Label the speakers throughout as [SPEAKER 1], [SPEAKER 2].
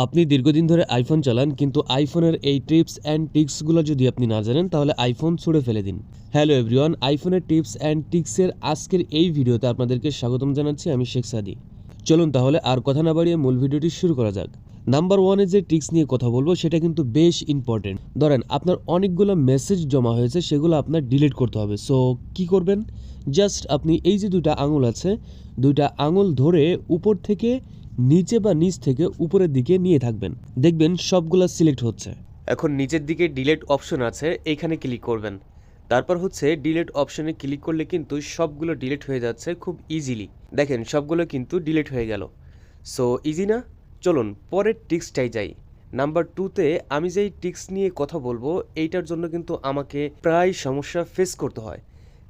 [SPEAKER 1] আপনি দীর্ঘদিন ধরে আইফোন চালান, কিন্তু আইফোনের এই টিপস অ্যান্ড টিক্সগুলো যদি আপনি না জানেন, তাহলে আইফোন ছুড়ে ফেলে দিন। হ্যালো এভরিওয়ান আইফোনের টিপস অ্যান্ড টিক্সের আজকের এই ভিডিওতে আপনাদেরকে স্বাগতম জানাচ্ছি আমি শেখ সাদি। চলুন তাহলে আর কথা না বাড়িয়ে মূল ভিডিওটি শুরু করা যাক। নাম্বার ওয়ানে যে টিক্স নিয়ে কথা বলব, সেটা কিন্তু বেশ ইম্পর্টেন্ট ধরেন, আপনার অনেকগুলো মেসেজ জমা হয়েছে, সেগুলো আপনার ডিলিট করতে হবে। সো কি করবেন? জাস্ট আপনি এই যে দুটা আঙুল আছে, দুইটা আঙুল ধরে উপর থেকে নিচে বা নিচ থেকে উপরের দিকে নিয়ে থাকবেন। দেখবেন সবগুলা সিলেক্ট হচ্ছে। এখন নিচের দিকে ডিলেট অপশন আছে এইখানে ক্লিক করবেন। তারপর হচ্ছে ডিলেট অপশনে ক্লিক করলে কিন্তু সবগুলো ডিলেট হয়ে যাচ্ছে খুব ইজিলি দেখেন সবগুলো কিন্তু ডিলেট হয়ে গেল। সো ইজি না? চলুন, পরের টিক্সটাই যাই। নাম্বার টুতে আমি যেই টিক্স নিয়ে কথা বলব, এইটার জন্য কিন্তু আমাকে প্রায় সমস্যা ফেস করতে হয়।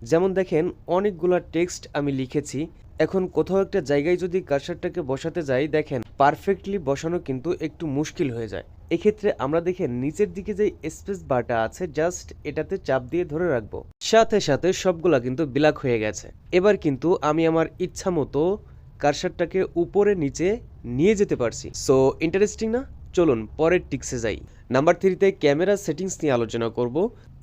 [SPEAKER 1] যেমন দেখেন, অনেকগুলা টেক্সট আমি লিখেছি এখন কোথাও একটা জায়গায় যদি কার্সারটাকে বসাতে যাই, দেখেন পারফেক্টলি বসানো কিন্তু একটু মুশকিল হয়ে যায়। এক্ষেত্রে আমরা দেখেন নিচের দিকে যে স্পেস বারটা আছে জাস্ট এটাতে চাপ দিয়ে ধরে রাখব। সাথে সাথে সবগুলা কিন্তু ব্ল্যাক হয়ে গেছে। এবার কিন্তু আমি আমার ইচ্ছা মতো কার্সারটাকে উপরে, নিচে নিয়ে যেতে পারছি। সো ইন্টারেস্টিং না? চলুন পরের টিক্সে যাই। নাম্বার থ্রিতে ক্যামেরা সেটিংস নিয়ে আলোচনা করব।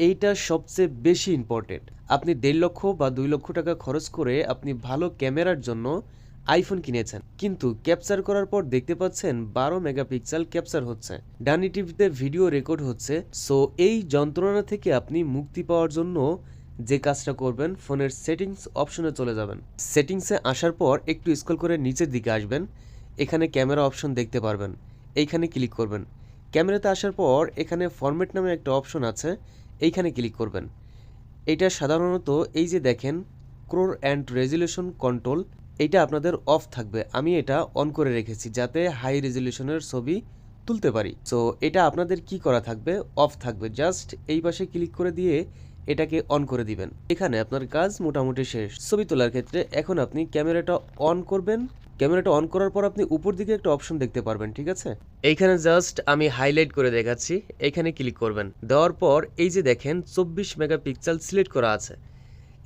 [SPEAKER 1] এইটা সবচেয়ে বেশি ইম্পর্টেন্ট আপনি দেড় লক্ষ বা দুই লক্ষ টাকা খরচ করে আপনি ভালো ক্যামেরার জন্য আইফোন কিনেছেন। কিন্তু ক্যাপচার করার পর দেখতে পাচ্ছেন বারো মেগাপিক্সেল ক্যাপচার হচ্ছে। ডানি টিভিতে ভিডিও রেকর্ড হচ্ছে। সো এই যন্ত্রণা থেকে আপনি মুক্তি পাওয়ার জন্য যে কাজটা করবেন, ফোনের সেটিংস অপশনে চলে যাবেন। সেটিংসে আসার পর একটু স্ক্রল করে নিচের দিকে আসবেন। এখানে ক্যামেরা অপশন দেখতে পারবেন। এইখানে ক্লিক করবেন। ক্যামেরাতে আসার পর এখানে ফরম্যাট নামে একটা অপশন আছে, এইখানে ক্লিক করবেন। এটা সাধারণত এই যে দেখেন, ক্রোর অ্যান্ড রেজুলেশন কন্ট্রোল এইটা আপনাদের অফ থাকবে। আমি এটা অন করে রেখেছি যাতে হাই রেজুলেশনের ছবি তুলতে পারি। সো এটা আপনাদের কি করা থাকবে? অফ থাকবে। জাস্ট এই পাশে ক্লিক করে দিয়ে এটাকে অন করে দিবেন। এখানে আপনার কাজ মোটামুটি শেষ। ছবি তোলার ক্ষেত্রে এখন আপনি ক্যামেরাটা অন করবেন। ক্যামেরাটা অন করার পর আপনি উপর দিকে একটা অপশন দেখতে পারবেন, ঠিক আছে? এইখানে জাস্ট আমি হাইলাইট করে দেখাচ্ছি, এখানে ক্লিক করবেন। দেওয়ার পর এই যে দেখেন, চব্বিশ মেগাপিক্সেল সিলেক্ট করা আছে।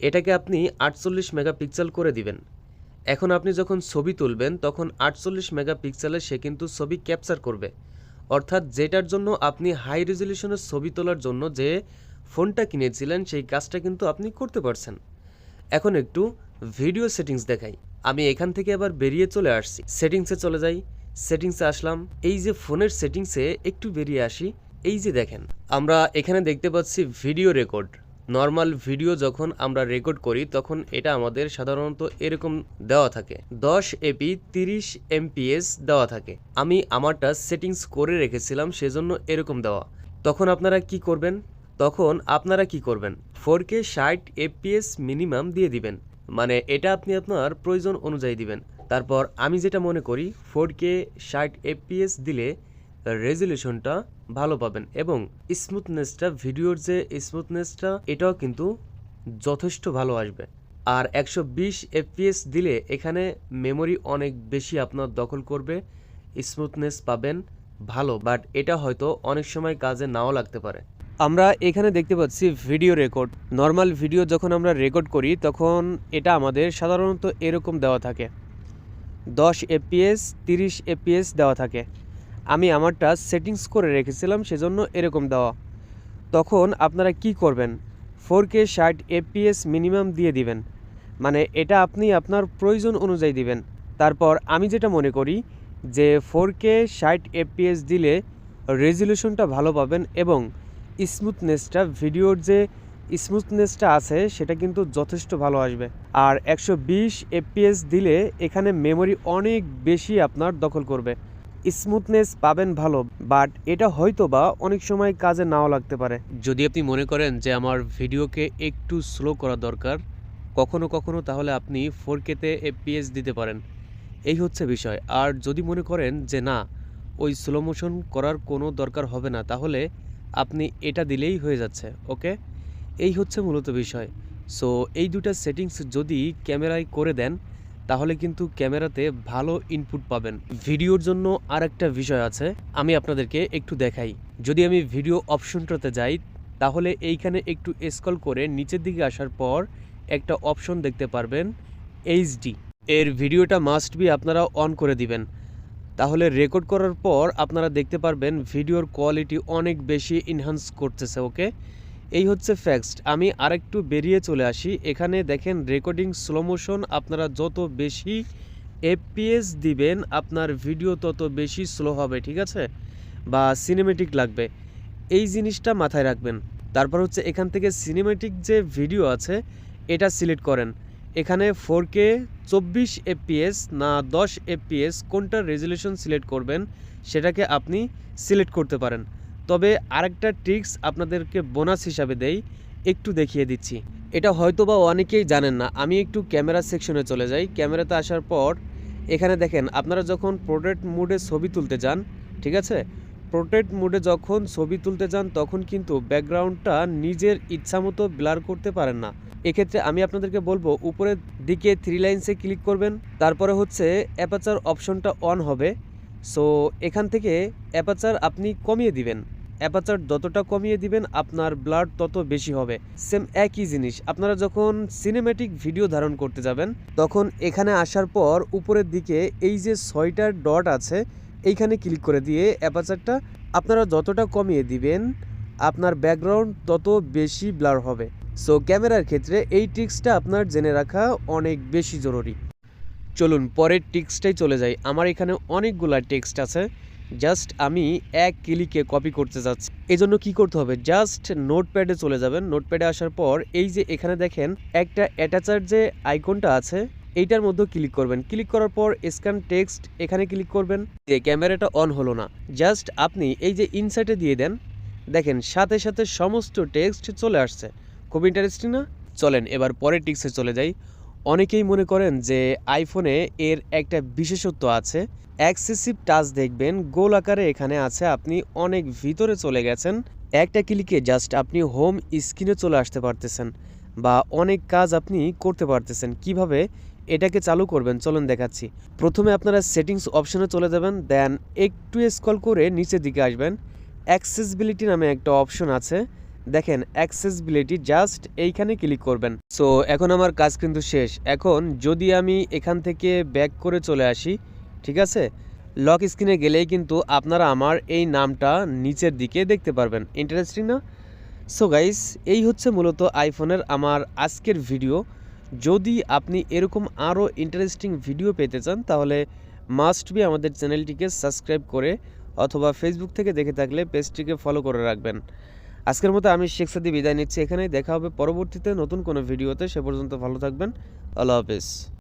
[SPEAKER 1] এটাকে আপনি আটচল্লিশ মেগাপিক্সেল করে দিবেন। এখন আপনি যখন ছবি তুলবেন, তখন আটচল্লিশ মেগাপিক্সেলে সে কিন্তু ছবি ক্যাপচার করবে। অর্থাৎ যেটার জন্য আপনি হাই রেজলিউশনের ছবি তোলার জন্য যে ফোনটা কিনেছিলেন, সেই কাজটা কিন্তু আপনি করতে পারছেন। এখন একটু ভিডিও সেটিংস দেখাই। আমি এখান থেকে আবার বেরিয়ে চলে আসছি। সেটিংসে চলে যাই। সেটিংসে আসলাম। এই যে ফোনের সেটিংসে একটু বেরিয়ে আসি। এই যে দেখেন, আমরা এখানে দেখতে পাচ্ছি ভিডিও রেকর্ড। নর্মাল ভিডিও যখন আমরা রেকর্ড করি, তখন এটা আমাদের সাধারণত এরকম দেওয়া থাকে। দশ এপি, তিরিশ এমপিএস দেওয়া থাকে। আমি আমারটা সেটিংস করে রেখেছিলাম, সেজন্য এরকম দেওয়া। তখন আপনারা কি করবেন? তখন আপনারা কি করবেন? ফোর কে ষাট এপিএস মিনিমাম দিয়ে দিবেন। মানে এটা আপনি আপনার প্রয়োজন অনুযায়ী দিবেন। তারপর আমি যেটা মনে করি ফোর কে ষাট এফপিএস দিলে রেজলিউশনটা ভালো পাবেন এবং স্মুথনেসটা ভিডিওর যে স্মুথনেসটা এটাও কিন্তু যথেষ্ট ভালো আসবে। আর একশো বিশ এফপিএস দিলে এখানে মেমোরি অনেক বেশি আপনার দখল করবে স্মুথনেস পাবেন ভালো বাট এটা হয়তো অনেক সময় কাজে নাও লাগতে পারে। আমরা এখানে দেখতে পাচ্ছি ভিডিও রেকর্ড নর্মাল ভিডিও যখন আমরা রেকর্ড করি, তখন এটা আমাদের সাধারণত এরকম দেওয়া থাকে। দশ এপিএস তিরিশ এপিএস দেওয়া থাকে। আমি আমারটা সেটিংস করে রেখেছিলাম, সেজন্য এরকম দেওয়া। তখন আপনারা কি করবেন? ফোর কে ষাট এপিএস মিনিমাম দিয়ে দিবেন। মানে এটা আপনি আপনার প্রয়োজন অনুযায়ী দিবেন। তারপর আমি যেটা মনে করি, যে ফোর কে ষাট এপিএস দিলে রেজলিউশনটা ভালো পাবেন এবং স্মুথনেসটা ভিডিওর যে স্মুথনেসটা আছে, সেটা কিন্তু যথেষ্ট ভালো আসবে। আর একশো বিশ এফপিএস দিলে এখানে মেমোরি অনেক বেশি আপনার দখল করবে। স্মুথনেস পাবেন ভালো বাট এটা হয়তো বা অনেক সময় কাজে নাও লাগতে পারে। যদি আপনি মনে করেন যে আমার ভিডিওকে একটু স্লো করা দরকার, কখনো কখনো তাহলে আপনি ফোর কেতে এফপিএস দিতে পারেন। এই হচ্ছে বিষয়। আর যদি মনে করেন যে না, ওই স্লো মোশন করার কোনো দরকার হবে না, তাহলে আপনি এটা দিলেই হয়ে যাচ্ছে, ওকে? এই হচ্ছে মূলত বিষয়। সো এই দুটা সেটিংস যদি ক্যামেরায় করে দেন, তাহলে কিন্তু ক্যামেরাতে ভালো ইনপুট পাবেন। ভিডিওর জন্য আর একটা বিষয় আছে, আমি আপনাদেরকে একটু দেখাই। যদি আমি ভিডিও অপশনটাতে যাই, তাহলে এইখানে একটু স্ক্রল করে নিচের দিকে আসার পর একটা অপশন দেখতে পারবেন এইচডি এর ভিডিওটা মাস্ট বি আপনারা অন করে দিবেন। তাহলে রেকর্ড করার পর আপনারা দেখতে পারবেন ভিডিওর কোয়ালিটি অনেক বেশি ইনহান্স করতেছে ওকে এই হচ্ছে ফ্যাক্সড আমি আরেকটু বেরিয়ে চলে আসি। এখানে দেখেন রেকর্ডিং স্লো মোশন আপনারা যত বেশি এফপিএস দিবেন, আপনার ভিডিও তত বেশি স্লো হবে, ঠিক আছে? বা সিনেমেটিক লাগবে। এই জিনিসটা মাথায় রাখবেন। তারপর হচ্ছে এখান থেকে সিনেমেটিক যে ভিডিও আছে, এটা সিলেক্ট করেন। এখানে ফোর কে চব্বিশ এফপিএস না দশ এফপিএস কোনটার রেজলিউশন সিলেক্ট করবেন সেটাকে আপনি সিলেক্ট করতে পারেন। তবে আরেকটা ট্রিক্স আপনাদেরকে বোনাস হিসাবে দেই, একটু দেখিয়ে দিচ্ছি। এটা হয়তো বা অনেকেই জানেন না, আমি একটু ক্যামেরা সেকশনে চলে যাই। ক্যামেরাতে আসার পর এখানে দেখেন, আপনারা যখন প্রোডাক্ট মুডে ছবি তুলতে যান, ঠিক আছে? প্রোটেক্ট মোডে যখন ছবি তুলতে যান, তখন কিন্তু ব্যাকগ্রাউন্ডটা নিজের ইচ্ছামতো ব্লার করতে পারেন না। এক্ষেত্রে আমি আপনাদেরকে বলব, উপরের দিকে থ্রি লাইন্সে ক্লিক করবেন, তারপরে হচ্ছে অ্যাপাচার অপশনটা অন হবে। সো এখান থেকে অ্যাপাচার আপনি কমিয়ে দিবেন। অ্যাপাচার যতটা কমিয়ে দিবেন, আপনার ব্লাড তত বেশি হবে। সেম একই জিনিস, আপনারা যখন সিনেম্যাটিক ভিডিও ধারণ করতে যাবেন, তখন এখানে আসার পর উপরের দিকে এই যে ছয়টার ডট আছে এইখানে ক্লিক করে দিয়ে অ্যাপাচারটা আপনারা যতটা কমিয়ে দিবেন, আপনার ব্যাকগ্রাউন্ড তত বেশি ব্লার হবে। সো ক্যামেরার ক্ষেত্রে এই ট্রিক্সটা আপনার জেনে রাখা অনেক বেশি জরুরি। চলুন পরের টিক্সটাই চলে যাই। আমার এখানে অনেকগুলা টেক্সট আছে। জাস্ট আমি এক ক্লিকে কপি করতে যাচ্ছি। এই জন্য কী করতে হবে? জাস্ট নোটপ্যাডে চলে যাবেন। নোটপ্যাডে আসার পর এই যে এখানে দেখেন, একটা অ্যাটাচার যে আইকনটা আছে এইটার মধ্যে ক্লিক করবেন। ক্লিক করার পর স্ক্যান টেক্সট এখানে ক্লিক করবেন। যে ক্যামেরাটা অন হলো না। জাস্ট আপনি এই যে ইনসাইটে দিয়ে দেন, দেখেন সাথে সাথে সমস্ত টেক্সট চলে আসছে। খুব ইন্টারেস্টিং না? চলেন, এবার পরের টিক্সে চলে যাই। অনেকেই মনে করেন যে আইফোনে এর একটা বিশেষত্ব আছে। অ্যাক্সেসিভ টাচ দেখবেন, গোল আকারে এখানে আছে আপনি অনেক ভিতরে চলে গেছেন। একটা ক্লিকে জাস্ট আপনি হোম স্ক্রিনে চলে আসতে পারতেছেন। বা অনেক কাজ আপনি করতে পারতেছেন। কীভাবে? এটাকে চালু করবেন। চলুন দেখাচ্ছি। প্রথমে আপনারা সেটিংস অপশনে চলে যাবেন, দেন একটু স্ক্রল করে নিচের দিকে আসবেন। অ্যাক্সেসিবিলিটি নামে একটা অপশন আছে। দেখেন, অ্যাক্সেসিবিলিটি, জাস্ট এইখানে ক্লিক করবেন। সো, এখন আমার কাজ কিন্তু শেষ। এখন যদি আমি এখান থেকে ব্যাক করে চলে আসি, ঠিক আছে? লক স্ক্রিনে গেলেই কিন্তু আপনারা আমার এই নামটা নিচের দিকে দেখতে পারবেন। ইন্টারেস্টিং না? সো গাইস এই হচ্ছে মূলত আইফোনের আমার আজকের ভিডিও যদি আপনি এরকম আরও ইন্টারেস্টিং ভিডিও পেতে চান, তাহলে মাস্ট বি আমাদের চ্যানেলটিকে সাবস্ক্রাইব করে অথবা ফেসবুক থেকে দেখে থাকলে পেজটিকে ফলো করে রাখবেন। আজকের মতো আমি শেখ সাদি বিদায় নিচ্ছি এখানেই। দেখা হবে পরবর্তীতে নতুন কোনো ভিডিওতে সে পর্যন্ত ভালো থাকবেন। আল্লাহ হাফেজ।